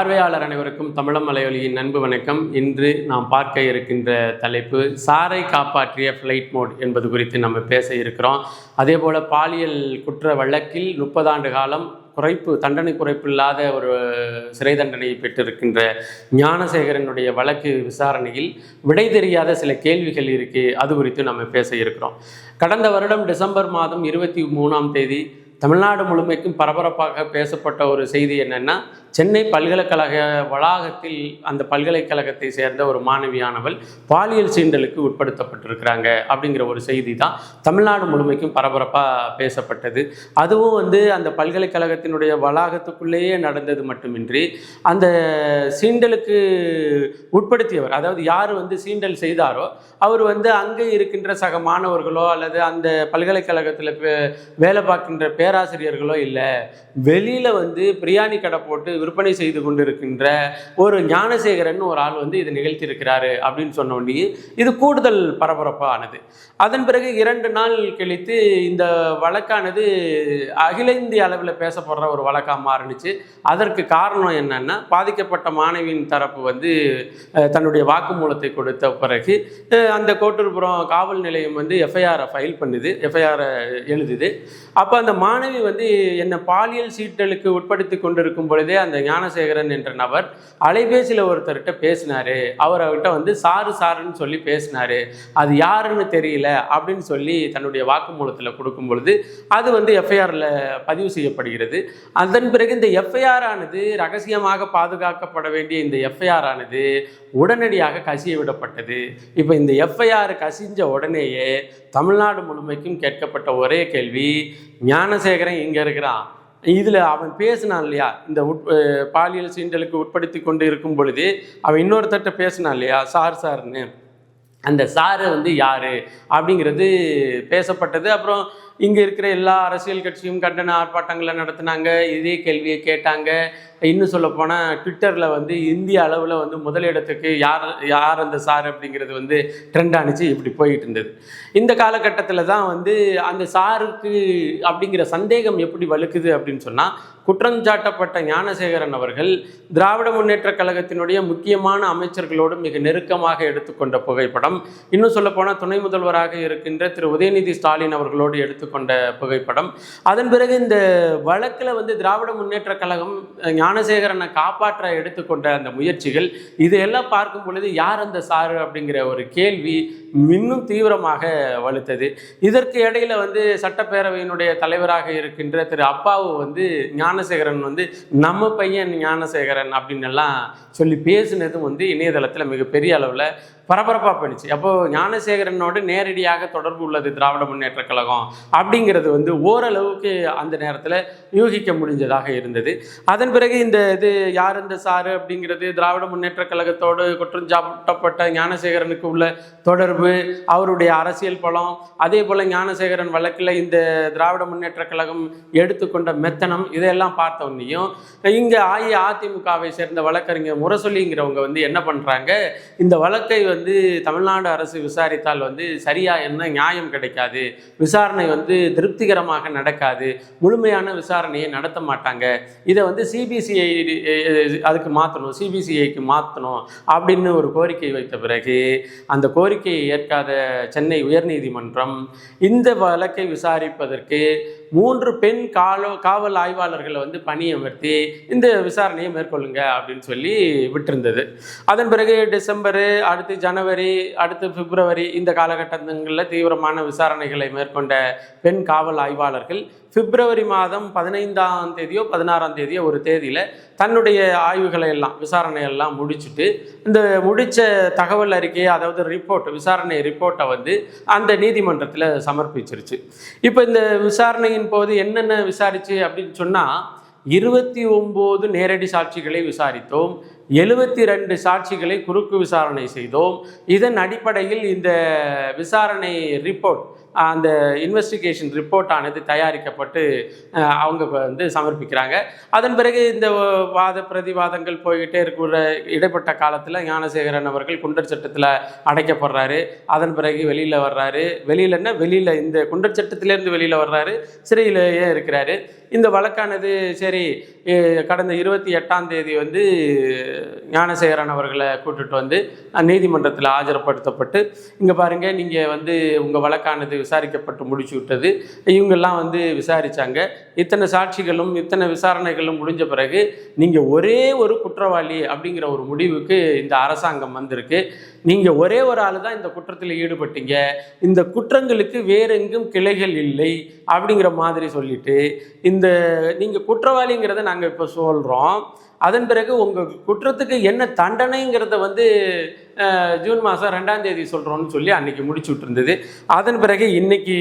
பார்வையாளர் அனைவருக்கும் தமிழம் மலையொலியின் அன்பு வணக்கம். இன்று நாம் பார்க்க இருக்கின்ற தலைப்பு சாரை காப்பாற்றிய ஃப்ளைட் மோட் என்பது குறித்து நம்ம பேச இருக்கிறோம். அதே போல் பாலியல் குற்ற வழக்கில் முப்பதாண்டு காலம் குறைப்பு தண்டனை குறைப்பு இல்லாத ஒரு சிறை தண்டனையை பெற்றிருக்கின்ற ஞானசேகரனுடைய வழக்கு விசாரணையில் விடை தெரியாத சில கேள்விகள் இருக்கு அது குறித்து நம்ம பேச இருக்கிறோம். கடந்த வருடம் டிசம்பர் மாதம் இருபத்தி மூணாம் தேதி தமிழ்நாடு முழுமைக்கும் பரபரப்பாக பேசப்பட்ட ஒரு செய்தி என்னென்னா சென்னை பல்கலைக்கழக வளாகத்தில் அந்த பல்கலைக்கழகத்தை சேர்ந்த ஒரு மாணவியானவள் பாலியல் சீண்டலுக்கு உட்படுத்தப்பட்டிருக்கிறாங்க அப்படிங்கிற ஒரு செய்தி தான் தமிழ்நாடு முழுமைக்கும் பரபரப்பாக பேசப்பட்டது. அதுவும் வந்து அந்த பல்கலைக்கழகத்தினுடைய வளாகத்துக்குள்ளேயே நடந்தது மட்டுமின்றி அந்த சீண்டலுக்கு உட்படுத்தியவர் அதாவது யார் வந்து சீண்டல் செய்தாரோ அவர் வந்து அங்கே இருக்கின்ற சக மாணவர்களோ அல்லது அந்த பல்கலைக்கழகத்தில் வேலை பார்க்கின்ற பேராசிரியர்களோ இல்லை வெளியில் வந்து பிரியாணி கடை போட்டு விற்பனை செய்து கொண்டிருக்கின்ற ஒரு ஞானசேகரன் ஒரு ஆள் வந்து இதை நிகழ்த்தியிருக்கிறாரு அப்படின்னு சொன்ன உடனே இது கூடுதல் பரபரப்பானது. அதன் பிறகு இரண்டு நாள் கழித்து இந்த வழக்கானது அகில இந்திய அளவில் பேசப்படுற ஒரு வழக்காக மாறுனுச்சு. அதற்கு காரணம் என்னன்னா பாதிக்கப்பட்ட மாணவியின் தரப்பு வந்து தன்னுடைய வாக்குமூலத்தை கொடுத்த பிறகு அந்த கோட்டூர்புரம் காவல் நிலையம் வந்து எஃப்ஐஆரை ஃபைல் பண்ணுது எஃப்ஐஆரை எழுதுது. அப்போ அந்த மாணவி வந்து என்னை பாலியல் சீட்டலுக்கு உட்படுத்தி கொண்டிருக்கும் பொழுதே அந்த ஞானசேகரன் என்ற நபர் அலைபேசியில் ஒருத்தர்கிட்ட பேசினாரு. அவர் அவர்கிட்ட வந்து சாரு சாருன்னு சொல்லி பேசினார். அது யாருன்னு தெரியல அப்படின்னு சொல்லி தன்னுடைய வாக்குமூலத்தில் கொடுக்கும் பொழுது அது வந்து எஃப்ஐஆரில் பதிவு செய்யப்படுகிறது. அதன் பிறகு இந்த எஃப்ஐஆர் ஆனது ரகசியமாக பாதுகாக்கப்பட வேண்டிய இந்த எஃப்ஐஆர் ஆனது உடனடியாக கசிய விடப்பட்டது. இப்போ இந்த எஃப்ஐஆர் கசிஞ்ச உடனேயே தமிழ்நாடு முழுமைக்கும் கேட்கப்பட்ட ஒரே கேள்வி ஞானசேகரன் இங்கே இருக்கிறான். இதில் அவன் பேசினான் இல்லையா? இந்த உட் பாலியல் சீண்டலுக்கு உட்படுத்தி கொண்டு இருக்கும் பொழுது அவன் இன்னொருத்தட்ட பேசினான் இல்லையா? சார் சார்னு. அந்த சாரு வந்து யாரு அப்படிங்கிறது பேசப்பட்டது. அப்புறம் இங்கே இருக்கிற எல்லா அரசியல் கட்சியும் கண்டன ஆர்ப்பாட்டங்களை நடத்தினாங்க. இதே கேள்வியை கேட்டாங்க. இன்னும் சொல்லப்போனால் ட்விட்டரில் வந்து இந்திய அளவில் வந்து முதலிடத்துக்கு யார் யார் அந்த சார் அப்படிங்கிறது வந்து ட்ரெண்ட் ஆனிச்சு. இப்படி போயிட்டு இருந்தது. இந்த காலகட்டத்தில் தான் வந்து அந்த சாருக்கு அப்படிங்கிற சந்தேகம் எப்படி வலுக்குது அப்படின்னு சொன்னால் குற்றஞ்சாட்டப்பட்ட ஞானசேகரன் அவர்கள் திராவிட முன்னேற்றக் கழகத்தினுடைய முக்கியமான அமைச்சர்களோடு மிக நெருக்கமாக எடுத்துக்கொண்ட புகைப்படம். இன்னும் சொல்லப்போனால் துணை முதல்வராக இருக்கின்ற திரு. உதயநிதி ஸ்டாலின் அவர்களோடு எடுத்துக்கொண்ட புகைப்படம். அதன் பிறகு இந்த வழக்கில் வந்து திராவிட முன்னேற்றக் கழகம் ஞானசேகரனை காப்பாற்ற எடுத்துக்கொண்ட அந்த முயற்சிகள் இதையெல்லாம் பார்க்கும் பொழுது யார் அந்த சாரு அப்படிங்கிற ஒரு கேள்வி இன்னும் தீவிரமாக வலுத்தது. இதற்கு இடையில வந்து சட்டப்பேரவையினுடைய தலைவராக இருக்கின்ற திரு. அப்பாவு வந்து ஞானசேகரன் வந்து நம்ம பையன் ஞானசேகரன் அப்படின்னு எல்லாம் சொல்லி பேசினதும் வந்து இணையதளத்தில் மிகப்பெரிய அளவில் பரபரப்பாக போயிடுச்சு. அப்போது ஞானசேகரனோடு நேரடியாக தொடர்பு உள்ளது திராவிட முன்னேற்றக் கழகம் அப்படிங்கிறது வந்து ஓரளவுக்கு அந்த நேரத்தில் யூகிக்க முடிஞ்சதாக இருந்தது. அதன் பிறகு இந்த இது யார் இந்த சாரு அப்படிங்கிறது திராவிட முன்னேற்றக் கழகத்தோடு குற்றம் ஞானசேகரனுக்கு உள்ள தொடர்பு அவருடைய அரசியல் பலம் அதே போல் ஞானசேகரன் வழக்கில் இந்த திராவிட முன்னேற்றக் கழகம் எடுத்துக்கொண்ட மெத்தனம் இதையெல்லாம் பார்த்த உடனேயும் இங்கே அஇஅதிமுகவை சேர்ந்த வழக்கறிஞர் முரசொலிங்கிறவங்க வந்து என்ன பண்ணுறாங்க இந்த வழக்கை வந்து வந்து தமிழ்நாடு அரசு விசாரித்தால் வந்து சரியா என்ன நியாயம் கிடைக்காது விசாரணை வந்து திருப்திகரமாக நடக்காது முழுமையான விசாரணையை நடத்த மாட்டாங்க. இதை வந்து சிபிசிஐ அதுக்கு மாற்றணும் சிபிசிஐக்கு மாற்றணும் அப்படின்னு ஒரு கோரிக்கை வைத்த பிறகு அந்த கோரிக்கையை ஏற்காத சென்னை உயர்நீதிமன்றம் இந்த வழக்கை விசாரிப்பதற்கு மூன்று பெண் காலோ காவல் ஆய்வாளர்களை வந்து பணியமர்த்தி இந்த விசாரணையை மேற்கொள்ளுங்க அப்படின்னு சொல்லி விட்டிருந்தது. அதன் பிறகு டிசம்பரு அடுத்து ஜனவரி அடுத்து பிப்ரவரி இந்த காலகட்டங்களில் தீவிரமான விசாரணைகளை மேற்கொண்ட பெண் காவல் ஆய்வாளர்கள் பிப்ரவரி மாதம் பதினைந்தாம் தேதியோ பதினாறாம் தேதியோ ஒரு தேதியில் தன்னுடைய ஆய்வுகளை எல்லாம் விசாரணையெல்லாம் முடிச்சுட்டு இந்த முடித்த தகவல் அறிக்கையை அதாவது ரிப்போர்ட் விசாரணை ரிப்போர்ட்டை வந்து அந்த நீதிமன்றத்தில் சமர்ப்பிச்சிருச்சு. இப்போ இந்த விசாரணையின் போது என்னென்ன விசாரிச்சு அப்படின்னு சொன்னால் இருபத்தி ஒம்பது நேரடி சாட்சிகளை விசாரித்தோம் எழுபத்தி ரெண்டு சாட்சிகளை குறுக்கு விசாரணை செய்தோம். இதன் அடிப்படையில் இந்த விசாரணை ரிப்போர்ட் அந்த இன்வெஸ்டிகேஷன் ரிப்போர்ட் ஆனது தயாரிக்கப்பட்டு அவங்க வந்து சமர்ப்பிக்கிறாங்க. அதன் பிறகு இந்த வாத பிரதிவாதங்கள் போய்கிட்டே இருக்கிற இடைப்பட்ட காலத்தில் ஞானசேகரன் அவர்கள் குண்டர் சட்டத்தில் அடைக்கப்படுறாரு. அதன் பிறகு வெளியில் வர்றாரு. வெளியிலன்னா வெளியில் இந்த குண்டர் சட்டத்திலேருந்து வெளியில் வர்றாரு. சிறையிலேயே இருக்கிறாரு. இந்த வழக்கானது சரி கடந்த இருபத்தி எட்டாம் தேதி வந்து ஞானசேகரன் அவர்களை கூட்டுட்டு வந்து நீதிமன்றத்தில் ஆஜர்படுத்தப்பட்டு இங்கே பாருங்கள் நீங்கள் வந்து உங்கள் வழக்கானது விசாரிக்கப்பட்டு முடிச்சு விட்டது. இவங்கெல்லாம் வந்து விசாரிச்சாங்க. இத்தனை சாட்சிகளும் இத்தனை விசாரணைகளும் முடிஞ்ச பிறகு நீங்கள் ஒரே ஒரு குற்றவாளி அப்படிங்கிற ஒரு முடிவுக்கு இந்த அரசாங்கம் வந்திருக்கு. நீங்கள் ஒரே ஒரு ஆள் தான் இந்த குற்றத்தில் ஈடுபட்டீங்க. இந்த குற்றங்களுக்கு வேறெங்கும் கிளைகள் இல்லை அப்படிங்கிற மாதிரி சொல்லிட்டு இந்த இந்த நீங்கள் குற்றவாளிங்கிறத நாங்கள் இப்போ சொல்கிறோம் அதன் பிறகு உங்கள் குற்றத்துக்கு என்ன தண்டனைங்கிறத வந்து ஜூன் மாதம் ரெண்டாம் தேதி சொல்கிறோன்னு சொல்லி அன்னைக்கு முடிச்சு விட்டுருந்தது. அதன் பிறகு இன்னைக்கு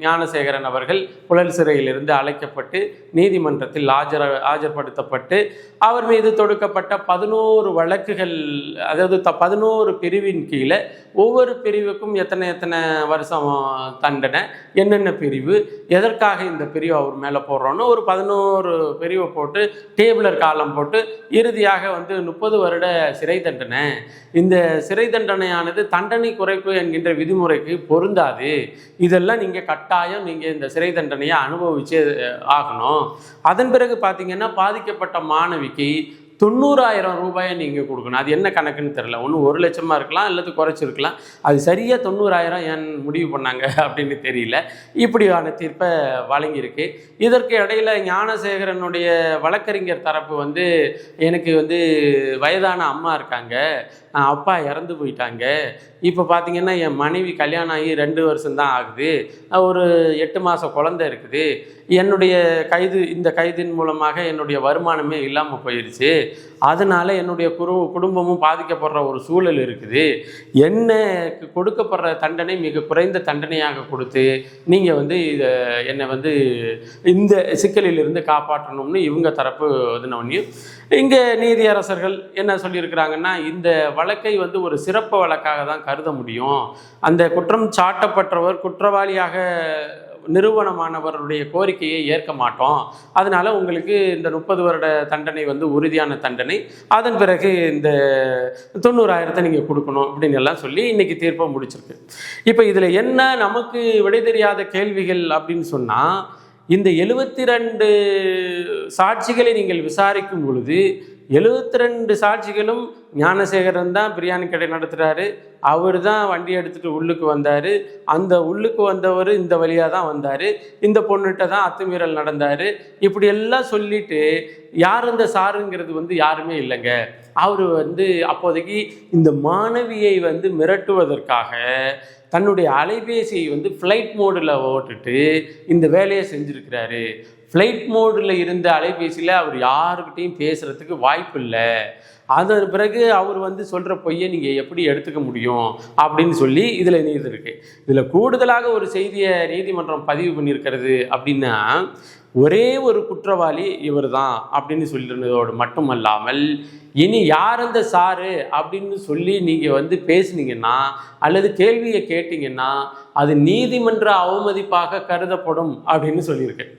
ஞானசேகரன் அவர்கள் புழல் சிறையிலிருந்து அழைக்கப்பட்டு நீதிமன்றத்தில் ஆஜர ஆஜர்படுத்தப்பட்டு அவர் மீது தொடுக்கப்பட்ட பதினோரு வழக்குகள் அதாவது த பதினோரு பிரிவின் கீழே ஒவ்வொரு பிரிவுக்கும் எத்தனை எத்தனை வருஷம் தண்டனை என்னென்ன பிரிவு எதற்காக இந்த பிரிவு அவர் மேலே போடுறோன்னு ஒரு பதினோரு பிரிவை போட்டு டேபிளர் காலம் போட்டு இறுதியாக வந்து முப்பது வருட சிறை தண்டனை. இந்த இந்த சிறை தண்டனையானது தண்டனை குறைப்பு என்கின்ற விதிமுறைக்கு பொருந்தாது. இதெல்லாம் நீங்கள் கட்டாயம் நீங்கள் இந்த சிறை தண்டனையை அனுபவிச்சு ஆகணும். அதன் பிறகு பார்த்தீங்கன்னா பாதிக்கப்பட்ட மாணவிக்கு தொண்ணூறாயிரம் ரூபாயை நீங்கள் கொடுக்கணும். அது என்ன கணக்குன்னு தெரில ஒன்று ஒரு லட்சமாக இருக்கலாம் இல்லது குறைச்சிருக்கலாம். அது சரியாக தொண்ணூறாயிரம் ஏன் முடிவு பண்ணாங்க அப்படின்னு தெரியல. இப்படியான தீர்ப்பை வழங்கியிருக்கு. இதற்கு இடையில ஞானசேகரனுடைய வழக்கறிஞர் தரப்பு வந்து எனக்கு வந்து வயதான அம்மா இருக்காங்க. அப்பா இறந்து போயிட்டாங்க. இப்போ பார்த்தீங்கன்னா என் மனைவி கல்யாணம் ஆகி ரெண்டு வருஷம்தான் ஆகுது. ஒரு எட்டு மாத குழந்தை இருக்குது. என்னுடைய கைது இந்த கைதின் மூலமாக என்னுடைய வருமானமே இல்லாமல் போயிடுச்சு அதனால என்னுடைய குரு குடும்பமும் பாதிக்கப்படுற ஒரு சூழல் இருக்குது. என்ன கொடுக்கப்படுற தண்டனை மிக குறைந்த தண்டனையாக கொடுத்து நீங்கள் வந்து இதை என்னை வந்து இந்த சிக்கலிலிருந்து காப்பாற்றணும்னு இவங்க தரப்பு இதுனோடனையும் இங்கே நீதியரசர்கள் என்ன சொல்லியிருக்கிறாங்கன்னா இந்த வழக்கை வந்து ஒரு சிறப்பு வழக்காக தான் கருத முடியும். அந்த குற்றம் சாட்டப்பட்டவர் குற்றவாளியாக நிறுவனமானவருடைய கோரிக்கையை ஏற்க மாட்டோம். அதனால் உங்களுக்கு இந்த முப்பது வருட தண்டனை வந்து உறுதியான தண்டனை. அதன் பிறகு இந்த தொண்ணூறாயிரத்தை நீங்கள் கொடுக்கணும் அப்படின்னு எல்லாம் சொல்லி இன்னைக்கு தீர்ப்பை முடிச்சிருக்கு. இப்போ இதில் என்ன நமக்கு விடை தெரியாத கேள்விகள் அப்படின்னு சொன்னால் இந்த எழுபத்தி ரெண்டு சாட்சிகளை நீங்கள் விசாரிக்கும் பொழுது எழுபத்தி ரெண்டு சாட்சிகளும் ஞானசேகரன் தான் பிரியாணி கடை நடத்துகிறாரு அவர் தான் வண்டி எடுத்துகிட்டு உள்ளுக்கு வந்தார். அந்த உள்ளுக்கு வந்தவர் இந்த வழியாக தான் வந்தார். இந்த பொண்ணுகிட்ட தான் அத்துமீறல் நடந்தார். இப்படி எல்லாம் சொல்லிட்டு யார் இந்த சாருங்கிறது வந்து யாருமே இல்லைங்க. அவர் வந்து அப்போதைக்கு இந்த மாணவியை வந்து மிரட்டுவதற்காக தன்னுடைய அலைபேசியை வந்து ஃப்ளைட் மோடில் ஓட்டுட்டு இந்த வேலையை செஞ்சுருக்கிறாரு. ஃப்ளைட் மோடில் இருந்த அலைபேசியில் அவர் யாருக்கிட்டையும் பேசுகிறதுக்கு வாய்ப்பு இல்லை. அதன் பிறகு அவர் வந்து சொல்கிற பொய்யை நீங்கள் எப்படி எடுத்துக்க முடியும் அப்படின்னு சொல்லி இதில் நீதி இதில் கூடுதலாக ஒரு செய்தியை நீதிமன்றம் பதிவு பண்ணியிருக்கிறது அப்படின்னா ஒரே ஒரு குற்றவாளி இவர் தான் அப்படின்னு சொல்லியிருந்ததோடு மட்டுமல்லாமல் இனி யார் அந்த சாரு அப்படின்னு சொல்லி நீங்கள் வந்து பேசுனீங்கன்னா அல்லது கேள்வியை கேட்டிங்கன்னா அது நீதிமன்ற அவமதிப்பாக கருதப்படும் அப்படின்னு சொல்லியிருக்கேன்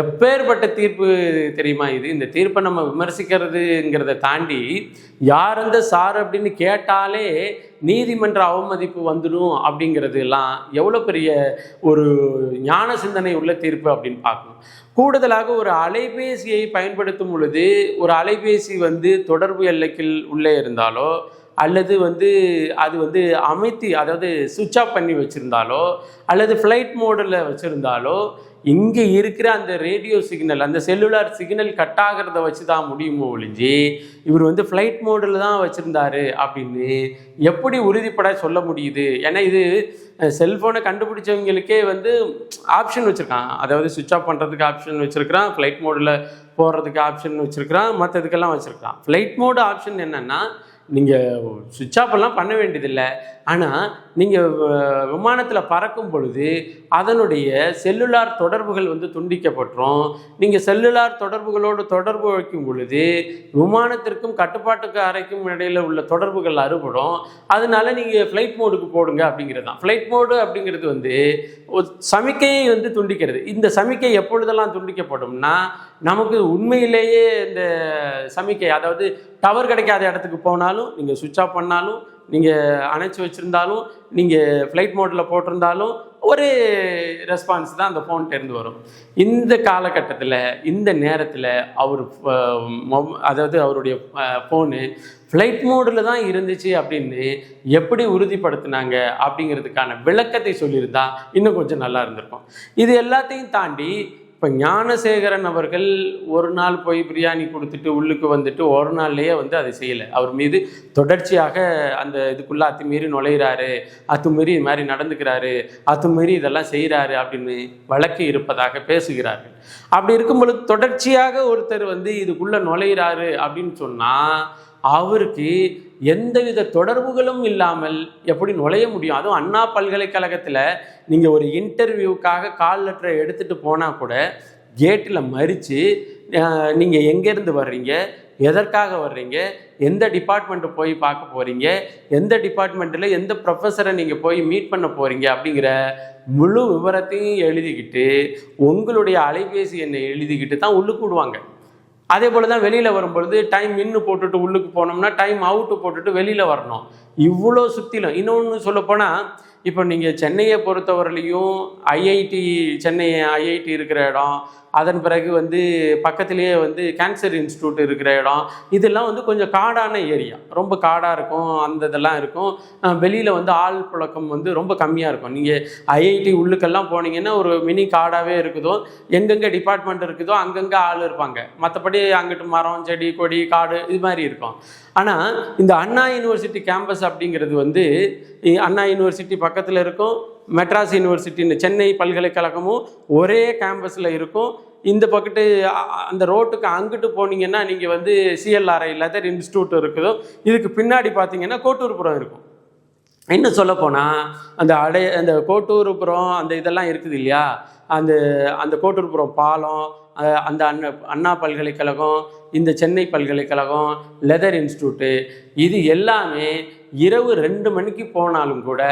எப்பேற்பட்ட தீர்ப்பு தெரியுமா இது? இந்த தீர்ப்பை நம்ம விமர்சிக்கிறதுங்கிறத தாண்டி யார் அந்த சார் அப்படின்னு கேட்டாலே நீதிமன்ற அவமதிப்பு வந்துடும் அப்படிங்கிறது எல்லாம் எவ்வளோ பெரிய ஒரு ஞான சிந்தனை உள்ள தீர்ப்பு அப்படின்னு பார்க்கணும். கூடுதலாக ஒரு அலைபேசியை பயன்படுத்தும் பொழுது ஒரு அலைபேசி வந்து தொடர்பு எல்லைக்குள் உள்ளே இருந்தாலோ அல்லது வந்து அது வந்து அமைத்தி அதாவது சுவிட்ச் ஆஃப் பண்ணி வச்சுருந்தாலோ அல்லது ஃப்ளைட் மோடில் வச்சுருந்தாலோ இங்கே இருக்கிற அந்த ரேடியோ சிக்னல் அந்த செல்லுலார் சிக்னல் கட் ஆகிறத வச்சு தான் முடியுமோ ஒழிஞ்சு இவர் வந்து ஃப்ளைட் மோடில் தான் வச்சுருந்தாரு அப்படின்னு எப்படி உறுதிப்பட சொல்ல முடியுது? ஏன்னா இது செல்ஃபோனை கண்டுபிடிச்சவங்களுக்கே வந்து ஆப்ஷன் வச்சுருக்கான். அதாவது சுவிட்ச் ஆஃப் பண்ணுறதுக்கு ஆப்ஷன் வச்சுருக்கிறான் ஃப்ளைட் மோடில் போடுறதுக்கு ஆப்ஷன் வச்சுருக்கிறான் மற்றதுக்கெல்லாம் வச்சுருக்கான் ஃப்ளைட் மோடு ஆப்ஷன் என்னென்னா நீங்கள் சுவிட்ச் ஆஃப் எல்லாம் பண்ண வேண்டியதில்லை. ஆனால் நீங்கள் விமானத்தில் பறக்கும் பொழுது அதனுடைய செல்லுலார் தொடர்புகள் வந்து துண்டிக்கப்பட்டுரும். நீங்கள் செல்லுலார் தொடர்புகளோடு தொடர்பு வைக்கும் பொழுது விமானத்திற்கும் கட்டுப்பாட்டுக்கு அறைக்கும் இடையில் உள்ள தொடர்புகள் அறுபடும். அதனால நீங்கள் ஃப்ளைட் மோடுக்கு போடுங்க அப்படிங்கிறது தான். ஃப்ளைட் மோடு அப்படிங்கிறது வந்து சமிக்கையை வந்து துண்டிக்கிறது. இந்த சமிக்கை எப்பொழுதெல்லாம் துண்டிக்கப்படும்னா நமக்கு உண்மையிலேயே இந்த சமிக்கை அதாவது டவர் கிடைக்காத இடத்துக்கு போனாலும் நீங்கள் சுவிட்ச் ஆஃப் பண்ணாலும் நீங்கள் அணைச்சி வச்சுருந்தாலும் நீங்கள் ஃப்ளைட் மோட்டில் போட்டிருந்தாலும் ஒரு ரெஸ்பான்ஸ் தான் அந்த ஃபோன்கிட்ட இருந்து வரும். இந்த காலகட்டத்தில் இந்த நேரத்தில் அவர் அதாவது அவருடைய ஃபோனு ஃப்ளைட் மோடில் தான் இருந்துச்சு அப்படின்னு எப்படி உறுதிப்படுத்தினாங்க அப்படிங்கிறதுக்கான விளக்கத்தை சொல்லியிருந்தா இன்னும் கொஞ்சம் நல்லா இருந்திருக்கும். இது எல்லாத்தையும் தாண்டி இப்போ ஞானசேகரன் அவர்கள் ஒரு நாள் போய் பிரியாணி கொடுத்துட்டு உள்ளுக்கு வந்துட்டு ஒரு நாள்லேயே வந்து அதை செய்யலை. அவர் மீது தொடர்ச்சியாக அந்த இதுக்குள்ளே அத்துமீறி நுழையிறாரு அத்துமீறி இது மாதிரி நடந்துக்கிறாரு அத்துமீறி இதெல்லாம் செய்கிறாரு அப்படின்னு வழக்கு இருப்பதாக பேசுகிறார்கள். அப்படி இருக்கும் பொழுது தொடர்ச்சியாக ஒருத்தர் வந்து இதுக்குள்ளே நுழையிறாரு அப்படின்னு சொன்னால் அவருக்கு எந்தவித தொடர்புகளும் இல்லாமல் எப்படி நுழைய முடியும்? அதுவும் அண்ணா பல்கலைக்கழகத்தில் நீங்கள் ஒரு இன்டர்வியூக்காக கால் லெட்டரை எடுத்துகிட்டு போனால் கூட கேட்டில் மறித்து நீங்கள் எங்கேருந்து வர்றீங்க? எதற்காக வர்றீங்க? எந்த டிபார்ட்மெண்ட்டு போய் பார்க்க போகிறீங்க எந்த டிபார்ட்மெண்ட்டில் எந்த ப்ரொஃபஸரை நீங்கள் போய் மீட் பண்ண போகிறீங்க அப்படிங்கிற முழு விவரத்தையும் எழுதிக்கிட்டு உங்களுடைய அலைபேசி எண்ணை எழுதிக்கிட்டு தான் உள்ளுக்கு விடுவாங்க. அதே போல் தான் வெளியில் வரும்பொழுது டைம் இன்னு போட்டுட்டு உள்ளுக்கு போனோம்னா டைம் அவுட்டு போட்டுட்டு வெளியில் வரணும். இவ்வளோ சுற்றிலும் இன்னொன்று சொல்லப்போனால் இப்போ நீங்கள் சென்னையை பொறுத்தவரையிலையும் ஐஐடி சென்னை ஐஐடி இருக்கிற இடம் அதன் பிறகு வந்து பக்கத்துலேயே வந்து கேன்சர் இன்ஸ்டியூட் இருக்கிற இடம் இதெல்லாம் வந்து கொஞ்சம் காடான ஏரியா ரொம்ப காடாக இருக்கும் அந்த இதெல்லாம் இருக்கும். வெளியில் வந்து ஆள் புழக்கம் வந்து ரொம்ப கம்மியாக இருக்கும். நீங்கள் ஐஐடி உள்ளுக்கெல்லாம் போனீங்கன்னா ஒரு மினி காடாகவே இருக்குதோ எங்கெங்கே டிபார்ட்மெண்ட் இருக்குதோ அங்கங்கே ஆள் இருப்பாங்க. மற்றபடி அங்கிட்டு மரம் செடி கொடி காடு இது மாதிரி இருக்கும். ஆனால் இந்த அண்ணா யூனிவர்சிட்டி கேம்பஸ் அப்படிங்கிறது வந்து அண்ணா யூனிவர்சிட்டி பக்கத்தில் இருக்கும் மெட்ராஸ் யூனிவர்சிட்டின்னு சென்னை பல்கலைக்கழகமும் ஒரே கேம்பஸில் இருக்கும். இந்த பக்கத்து அந்த ரோட்டுக்கு அங்கிட்டு போனீங்கன்னா நீங்கள் வந்து சிஎல்ஆர்ஐ லெதர் இன்ஸ்டியூட் இருக்குதோ. இதுக்கு பின்னாடி பார்த்தீங்கன்னா கோட்டூர்புரம் இருக்கும். இன்னும் சொல்லப்போனால் அந்த அடை அந்த கோட்டூர்புரம் அந்த இதெல்லாம் இருக்குது இல்லையா? அந்த அந்த கோட்டூர்புரம் பாலம் அந்த அண்ணா அண்ணா பல்கலைக்கழகம் இந்த சென்னை பல்கலைக்கழகம் லெதர் இன்ஸ்டியூட்டு இது எல்லாமே இரவு ரெண்டு மணிக்கு போனாலும் கூட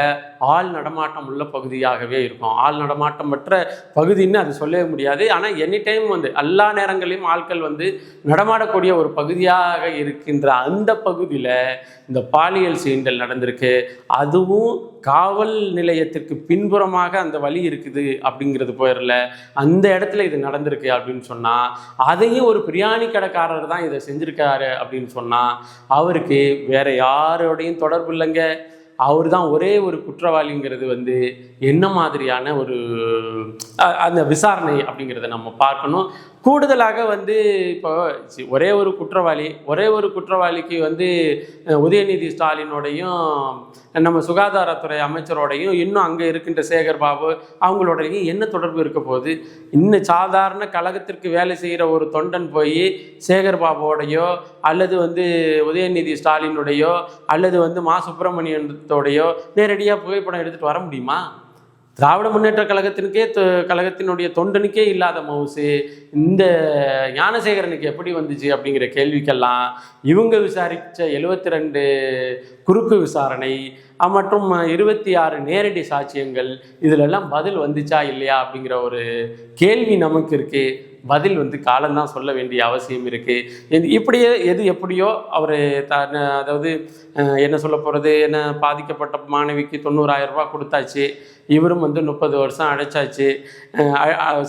ஆள் நடமாட்டம் உள்ள பகுதியாகவே இருக்கும். ஆள் நடமாட்டமற்ற பகுதின்னு அது சொல்லவே முடியாது. ஆனால் எனி டைம் வந்து எல்லா நேரங்களிலும் ஆட்கள் வந்து நடமாடக்கூடிய ஒரு பகுதியாக இருக்கின்ற அந்த பகுதியில் இந்த பாலியல் சீண்டல் நடந்திருக்கு. அதுவும் காவல் நிலையத்திற்கு பின்புறமாக அந்த வழி இருக்குது அப்படிங்கிறது போயிடல அந்த இடத்துல இது நடந்திருக்கு அப்படின்னு சொன்னால் அதையும் ஒரு பிரியாணி கடைக்காரர் தான் இதை செஞ்சுருக்காரு அப்படின்னு சொன்னால் அவருக்கு வேற யாரோடையும் தொடர்பு இல்லைங்க. அவர் தான் ஒரே ஒரு குற்றவாளிங்கிறது வந்து என்ன மாதிரியான ஒரு அந்த விசாரணை அப்படிங்கிறத நம்ம பார்க்கணும். கூடுதலாக வந்து இப்போ ஒரே ஒரு குற்றவாளி ஒரே ஒரு குற்றவாளிக்கு வந்து உதயநிதி ஸ்டாலினோடையும் நம்ம சுகாதாரத்துறை அமைச்சரோடையும் இன்னும் அங்கே இருக்கின்ற சேகர் பாபு அவங்களோடையும் என்ன தொடர்பு இருக்க போகுது? இன்னும் சாதாரண கழகத்திற்கு வேலை செய்கிற ஒரு தொண்டன் போய் சேகர் பாபுவோடையோ அல்லது வந்து உதயநிதி ஸ்டாலினுடையோ அல்லது வந்து மா சுப்பிரமணியத்தோடையோ நேரடியாக புகைப்படம் எடுத்துகிட்டு வர முடியுமா? திராவிட முன்னேற்ற கழகத்தினுக்கே கழகத்தினுடைய தொண்டனுக்கே இல்லாத மவுசு இந்த ஞானசேகரனுக்கு எப்படி வந்துச்சு அப்படிங்கிற கேள்விக்கெல்லாம் இவங்க விசாரித்த எழுபத்தி ரெண்டு குறுக்கு விசாரணை மற்றும் இருபத்தி ஆறு நேரடி சாட்சியங்கள் இதிலெல்லாம் பதில் வந்துச்சா இல்லையா அப்படிங்கிற ஒரு கேள்வி நமக்கு இருக்குது பதில் வந்து காலம்தான் சொல்ல வேண்டிய அவசியம் இருக்குது இப்படியே எது எப்படியோ அவர் த அதாவது என்ன சொல்ல போகிறது என்ன பாதிக்கப்பட்ட மாணவிக்கு தொண்ணூறாயிரம் ரூபா கொடுத்தாச்சு. இவரும் வந்து முப்பது வருஷம் அடைச்சாச்சு.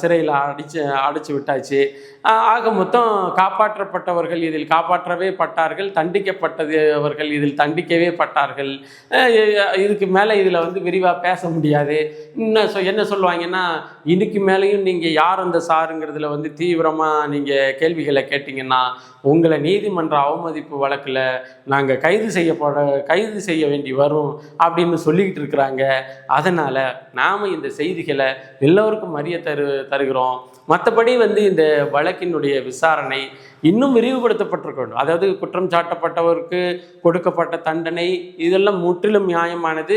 சிறையில் அடிச்சு அடைச்சி விட்டாச்சு. ஆக மொத்தம் காப்பாற்றப்பட்டவர்கள் இதில் காப்பாற்றவே பட்டார்கள் தண்டிக்கப்பட்டவர்கள் இதில் தண்டிக்கவே பட்டார்கள். இதுக்கு மேலே இதில் வந்து விரிவாக பேச முடியாது. இன்னும் சொ என்ன சொல்லுவாங்கன்னா இதுக்கு மேலேயும் நீங்கள் யார் அந்த சாருங்கிறதுல வந்து தீவிரமாக நீங்கள் கேள்விகளை கேட்டிங்கன்னா உங்களை நீதிமன்ற அவமதிப்பு வழக்கில் நாங்கள் கைது செய்யப்பட கைது செய்ய வேண்டி வரும் அப்படின்னு சொல்லிக்கிட்டு இருக்கிறாங்க. அதனால் நாம் இந்த செய்திகளை எல்லோருக்கும் அறிய தரு தருகிறோம். மற்றபடி வந்து இந்த வழக்கினுடைய விசாரணை இன்னும் விரிவுபடுத்தப்பட்டிருக்க வேண்டும். அதாவது குற்றம் சாட்டப்பட்டவருக்கு கொடுக்கப்பட்ட தண்டனை இதெல்லாம் முற்றிலும் நியாயமானது.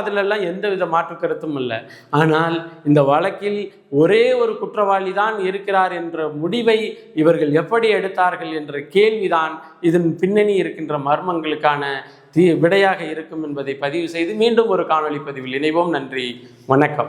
அதிலெல்லாம் எந்த வித மாற்று கருத்தும் இல்லை. ஆனால் இந்த வழக்கில் ஒரே ஒரு குற்றவாளி தான் இருக்கிறார் என்ற முடிவை இவர்கள் எப்படி எடுத்தார்கள் என்ற கேள்விதான் இதன் பின்னணி இருக்கின்ற மர்மங்களுக்கான தீ விடையாக இருக்கும் என்பதை பதிவு செய்து மீண்டும் ஒரு காணொளி பதிவில் இணைவோம். நன்றி. வணக்கம்.